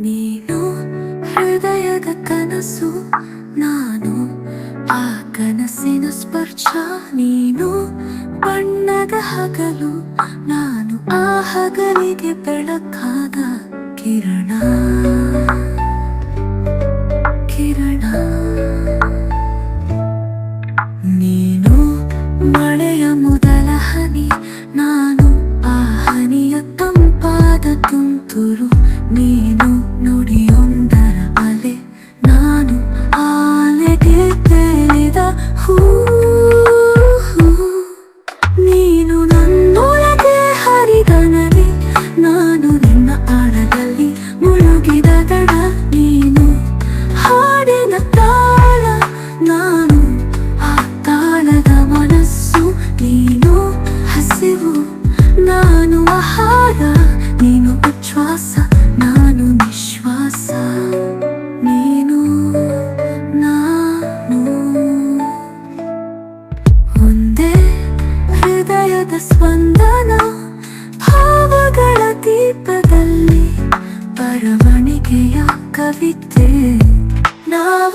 ನೀನು ಹೃದಯದ ಕನಸು, ನಾನು ಆ ಕನಸಿನ ಸ್ಪರ್ಶ. ನೀನು ಬಣ್ಣದ ಹಗಲು, ನಾನು ಆ ಹಗಲಿಗೆ ಬೆಳಕಾದ ಕಿರಣ. ಕಿರಣ. ನೀನು ಮಳೆಯ ಆಳದಲ್ಲಿ ಮುಳುಗಿದ ದಡ ನೀನು. ಹಾಡಿನ ತಾಳ ನಾನು, ಆ ತಾಳದ ಮನಸ್ಸು ನೀನು. ಹಸಿವು ನಾನು, ಆಹಾರ ನೀನು, ಉಚ್ಛ್ವಾಸ ನಾನು, ನಿಶ್ವಾಸ ನೀನು, ನಾನು. ಒಂದೇ ಹೃದಯದ ಸ್ಪಂದನ தவித்து நான்